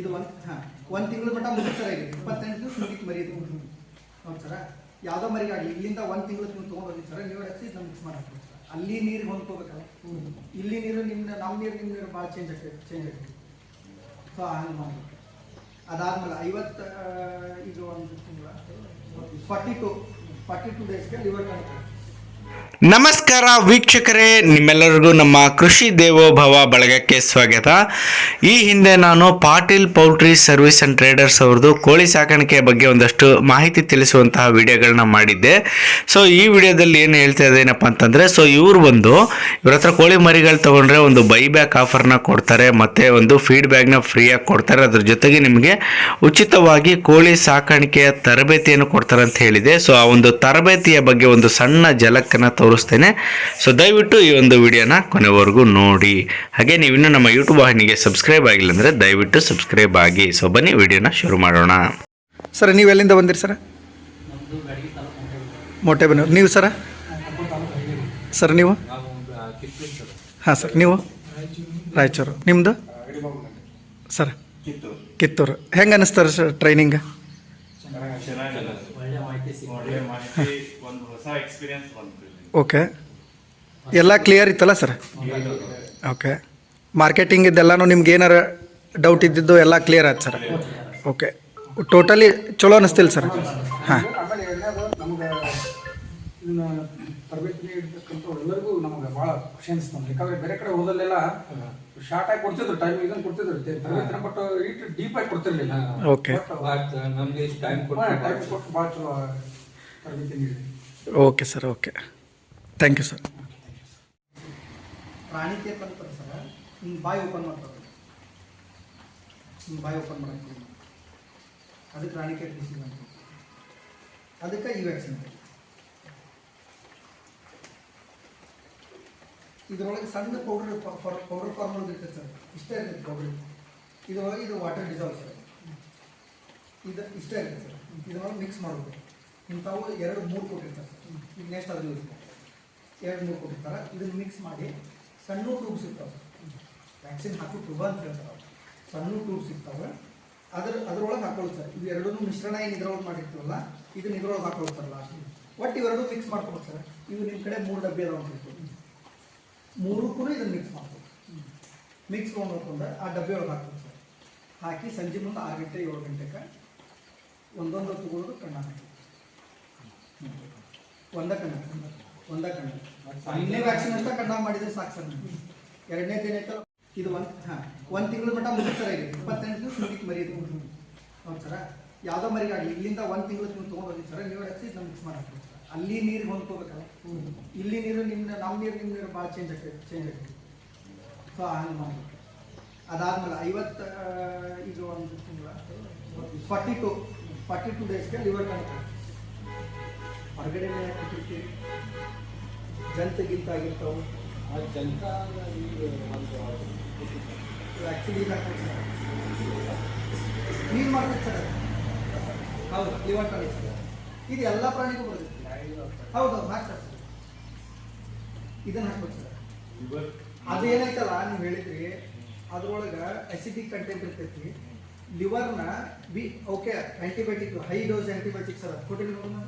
ಇದು ಒಂದು, ಹಾಂ, ಒಂದು ತಿಂಗಳ ಮಟ್ಟ ಮುಗಿಸ್ತಾರ ಇಲ್ಲಿ ಇಪ್ಪತ್ತೆಂಟು ದಿವಸ ಮುಗಿತು ಮರಿ ಇದು. ಹೌದು ಸರ ಯಾವುದೋ ಮರಿಗಾಗಲಿ, ಇಲ್ಲಿಂದ ಒಂದು ತಿಂಗಳು ನೀವು ತೊಗೊಂಡೋಗಿ ಸರ. ನೀವು ಹಚ್ಚಿ ನಮ್ಮ ಮಿಕ್ಸ್ ಮಾಡಿ ಅಲ್ಲಿ ನೀರು ಹೊಂದ್ಕೋಬೇಕಲ್ಲ. ಇಲ್ಲಿ ನೀರು ನಿಮ್ಮ ನಮ್ಮ ನೀರು ನಿಮ್ಮ ನೀರು ಭಾಳ ಚೇಂಜ್ ಆಗ್ತದೆ ಚೇಂಜ್ ಆಗ್ತದೆ. ಸೊ ಹಂಗೆ ಮಾಡಬೇಕು. ಅದಾದ್ಮೇಲೆ ಐವತ್ತು ಇದು ಒಂದು ತಿಂಗಳ ಫಾರ್ಟಿ ಟು ಫಾರ್ಟಿ ಟು ಡೇಸ್ಗೆ ಲಿವರ್ ಕಾಣ್ತದೆ ನಮಸ್ಕಾರ ವೀಕ್ಷಕರೇ, ನಿಮ್ಮೆಲ್ಲರಿಗೂ ನಮ್ಮ ಕೃಷಿ ದೇವೋಭವ ಬಳಗಕ್ಕೆ ಸ್ವಾಗತ. ಈ ಹಿಂದೆ ನಾನು Patil poultry service and traders ಅವ್ರದ್ದು ಕೋಳಿ ಸಾಕಾಣಿಕೆ ಬಗ್ಗೆ ಒಂದಷ್ಟು ಮಾಹಿತಿ ತಿಳಿಸುವಂತಹ ವಿಡಿಯೋಗಳನ್ನ ಮಾಡಿದ್ದೆ. ಸೊ ಈ ವಿಡಿಯೋದಲ್ಲಿ ಏನು ಹೇಳ್ತಾ ಇದ್ದೇನಪ್ಪ ಅಂತಂದರೆ ಸೊ ಇವರು ಬಂದು ಇವ್ರ ಹತ್ರ ಕೋಳಿ ಮರಿಗಳು ತೊಗೊಂಡ್ರೆ ಒಂದು ಬೈ ಬ್ಯಾಕ್ ಆಫರ್ನ ಕೊಡ್ತಾರೆ, ಮತ್ತು ಒಂದು ಫೀಡ್ ಬ್ಯಾಗ್ನ ಫ್ರೀಯಾಗಿ ಕೊಡ್ತಾರೆ. ಅದ್ರ ಜೊತೆಗೆ ನಿಮಗೆ ಉಚಿತವಾಗಿ ಕೋಳಿ ಸಾಕಾಣಿಕೆಯ ತರಬೇತಿಯನ್ನು ಕೊಡ್ತಾರೆ ಅಂತ ಹೇಳಿದೆ. ಸೊ ಆ ಒಂದು ತರಬೇತಿಯ ಬಗ್ಗೆ ಒಂದು ಸಣ್ಣ ಜಲಕ್ಕನ್ನು ತೋರಿಸ್ತೇನೆ. ಸೊ ದಯವಿಟ್ಟು ಈ ಒಂದು ವಿಡಿಯೋನ ಕೊನೆವರೆಗೂ ನೋಡಿ. ಹಾಗೆ ನೀವಿನ್ನೂ ನಮ್ಮ ಯೂಟ್ಯೂಬ್ ವಾಹಿನಿಗೆ ಸಬ್ಸ್ಕ್ರೈಬ್ ಆಗಿಲ್ಲ ಅಂದರೆ ದಯವಿಟ್ಟು ಸಬ್ಸ್ಕ್ರೈಬ್ ಆಗಿ. ಸೊ ಬನ್ನಿ ವಿಡಿಯೋನ ಶುರು ಮಾಡೋಣ. ಸರ್ ನೀವು ಎಲ್ಲಿಂದ ಬಂದಿರಿ ಸರ್ ಮೊಟ್ಟೆಬೆನ್ನೂರು ನೀವು ಸರ ಸರ್ ನೀವು? ಹಾಂ ಸರ್ ನೀವು? ರಾಯಚೂರು. ನಿಮ್ಮದು ಸರ್ ಕಿತ್ತೂರು. ಹೆಂಗೆ ಅನ್ನಿಸ್ತಾರೆ ಸರ್ ಟ್ರೈನಿಂಗ್ ಒಳ್ಳೆ ಮಾಹಿತಿ ಒಂದು ಹೊಸ ಎಕ್ಸ್ಪೀರಿಯನ್ಸ್ ಬಂತು ಓಕೆ ಎಲ್ಲ ಕ್ಲಿಯರ್ ಇತ್ತಲ್ಲ ಸರ್ ಓಕೆ ಮಾರ್ಕೆಟಿಂಗ್ ಇದೆಲ್ಲನೂ ನಿಮ್ಗೆ ಏನಾರ ಡೌಟ್ ಇದ್ದಿದ್ದು ಎಲ್ಲ ಕ್ಲಿಯರ್ ಆಯ್ತು ಸರ್ ಓಕೆ ಟೋಟಲಿ ಚಲೋ ಅನಿಸ್ತಿಲ್ಲ ಸರ್ ಹಾಂ. ತರಬೇತಿ ನೀಡಿರ್ತಕ್ಕಂಥ ಎಲ್ಲರಿಗೂ ನಮಗೆ ಭಾಳ ಖುಷಿ ಅನಿಸ್ತು ಯಾಕಂದ್ರೆ ಬೇರೆ ಕಡೆ ಹೋದಲ್ಲೆಲ್ಲ ಶಾರ್ಟ್ ಆಗಿ ಕೊಡ್ತಿದ್ರು ಟೈಮ್ ಇದನ್ನ ಕೊಡ್ತಿದ್ರು. ತರಬೇತಿ ತರಬೇತಿನ ಬಟ್ ಇಟ್ಟು ಡೀಪ್ ಆಗಿ ಕೊಡ್ತಿರ್ಲಿಲ್ಲ. ಓಕೆ ನಮಗೆ ಟೈಮ್ ಟೈಮ್ ಕೊಟ್ಟು ಭಾಳ ಚಲೋ ತರಬೇತಿ ನೀಡಿದೆ okay sir okay thank you sir ಪ್ರಾಣಿ ಕೇರ್ ಅಂತ ಸರ್ ನಿಮ್ಮ ಬಾಯಿ ಓಪನ್ ಮಾಡ್ತಾರೆ ನಿಮ್ಮ ಬಾಯಿ ಓಪನ್ ಮಾಡಕ್ಕೆ ಅದಕ್ಕೆ ರಾಣಿ ಕೇರ್ ಡಿಸೀಸ್ ಅಂತ ಅದಕ್ಕೆ ಈ ವ್ಯಾಕ್ಸಿನ್ ಇದರೊಳಗೆ ಸಣ್ಣ ಪೌಡರ್ ಪೌಡರ್ ಫಾರ್ಮ್ ಇರ್ತೈತೆ ಸರ್. ಇಷ್ಟೇ ಇರ್ತೈತೆ ಪೌಡರ್ ಇದರೊಳಗೆ ಇದು ವಾಟರ್ ಡಿಸಾಲ್ವ್ ಸರ್. ಇದು, ಇಷ್ಟೇ ಇರ್ತೈತೆ ಸರ್. ಇದರೊಳಗೆ ಮಿಕ್ಸ್ ಮಾಡಬೇಕು. ಇಂಥವು ಎರಡು, ಮೂರು ಕೊಟ್ಟಿರ್ತಾರೆ ಸರ್. ಈಗ ನೆಕ್ಸ್ಟ್ ಅದು ಯೂಸ್ ಎರಡು, ಮೂರು ಕೊಟ್ಟಿರ್ತಾರೆ. ಇದನ್ನು ಮಿಕ್ಸ್ ಮಾಡಿ ಸಣ್ಣ ಟ್ಯೂಬ್ಸ್ ಇರ್ತಾವೆ ವ್ಯಾಕ್ಸಿನ್ ಹಾಕೋ ಟ್ಯೂಬ್ ಅಂತ ಹೇಳ್ತಾರೆ. ಸಣ್ಣ ಟ್ಯೂಬ್ಸ್ ಇರ್ತಾವೆ. ಅದ್ರ, ಅದ್ರೊಳಗೆ ಹಾಕೊಳ್ಳಿ ಸರ್. ಇವು ಎರಡೂ ಮಿಶ್ರಣ ಏನು ಇದ್ರೊಳಗೆ ಮಾಡಿರ್ತೀವಲ್ಲ, ಇದನ್ನ ಇದ್ರೊಳಗೆ ಹಾಕೊಳ್ತಾರಲ್ಲ ಒಟ್ಟು ಇವೆರಡೂ ಮಿಕ್ಸ್ ಮಾಡ್ಕೊಬೇಕು ಸರ್. ಇವು ನಿಮ್ಮ ಕಡೆ ಮೂರು ಡಬ್ಬಿ ಅದಾವ ಅಂತ ಇಟ್ಕೊಳ್ಳಿ. ಮೂರಕ್ಕೂ ಇದನ್ನು ಮಿಕ್ಸ್ ಮಾಡ್ಬೋದು. ಮಿಕ್ಸ್ ಮಾಡ್ಕೊಂಡ್ರೆ ಆ ಡಬ್ಬಿ ಒಳಗೆ ಹಾಕ್ಬೇಕು ಸರ್ ಹಾಕಿ ಸಂಜೆ ಮುಂದೆ ಆರು ಗಂಟೆ, ಏಳು ಗಂಟೆಗೆ ಒಂದೊಂದು ತಗೊಳ್ಳೋದು ಕಣ್ಣ ಹಾಕಿ ಒಂದ ಕಣ್ಣ ಒಂದ ಕಣ್ಣ. ಇನ್ನೇ ವ್ಯಾಕ್ಸಿನ್ ಅಂತ ಕಣ್ಣ ಮಾಡಿದ್ರೆ ಸಾಕು ಸರ್. ಎರಡನೇ ದಿನ ಇದು ಒಂದು, ಹಾಂ, ಒಂದು ತಿಂಗಳ ಮಟ್ಟ ಮುಗಿಸ್ತಾರೆ ಇಪ್ಪತ್ತೆಂಟು ಮುಗಿತು ಮರಿ ಇದು ಹೌದು ಸರ ಯಾವುದೋ ಇಲ್ಲಿಂದ ಒಂದು ತಿಂಗಳು ನೀವು ತೊಗೊಂಡೋಗಿ ಸರ್, ನೀವು ಎಕ್ಸೈಸ್ ನಮ್ಗೆ ಮಿಕ್ಸ್ ಮಾಡಕ್ಕೆ ಅಲ್ಲಿ ನೀರಿಗೆ ಹೊಂದ್ಕೋಬೇಕಲ್ಲ? ಇಲ್ಲಿ ನೀರು ನಿಮ್ಮ ನಮ್ಮ ನೀರು ನಿಮ್ಮ ನೀರು ಭಾಳ ಚೇಂಜ್ ಆಗ್ತೈತೆ ಚೇಂಜ್ ಆಗ್ತೈತೆ ಸೊ ಹಂಗೆ ಮಾಡಬೇಕು. ಅದಾದ್ಮೇಲೆ ಐವತ್ತು ಇದು ಒಂದು ತಿಂಗಳ ಫಾರ್ಟಿ ಟು ಫಾರ್ಟಿ ಟು ಡೇಸ್ಗೆ ಲಿವರ್ ಕಾಣ್ತದೆ ಹೊರಗಡೆ ಕೊಟ್ಟಿರ್ತೀವಿ ಜಂತು ಆಕ್ಚುಲಿ ಇದಾಗ್ತದೆ ಆ್ಯಕ್ಚುಲಿ ಕ್ಲೀನ್ ಮಾಡ್ಬೇಕು ಸರ್. ಹೌದು ಲಿವರ್ ಟಾನಿಕ್ ಇದು ಎಲ್ಲ ಪ್ರಾಣಿಗೂ ಬರುತ್ತೆ ಹೌದು ಹಾಕ್ತಾರೆ ಇದನ್ನ ಹಾಕ್ಬೇಕು ಅದು ಏನೈತಲ್ಲ ನೀವು ಹೇಳಿದ್ರಿ, ಅದ್ರೊಳಗೆ ಅಸಿಡಿಕ್ ಕಂಟೆಂಟ್ ಇರ್ತೈತಿ. ಲಿವರ್ನ B okay antibiotic high dose antibiotic sir ಕೊಟ್ಟಿಲ್ಲ ನೋಡೋಣ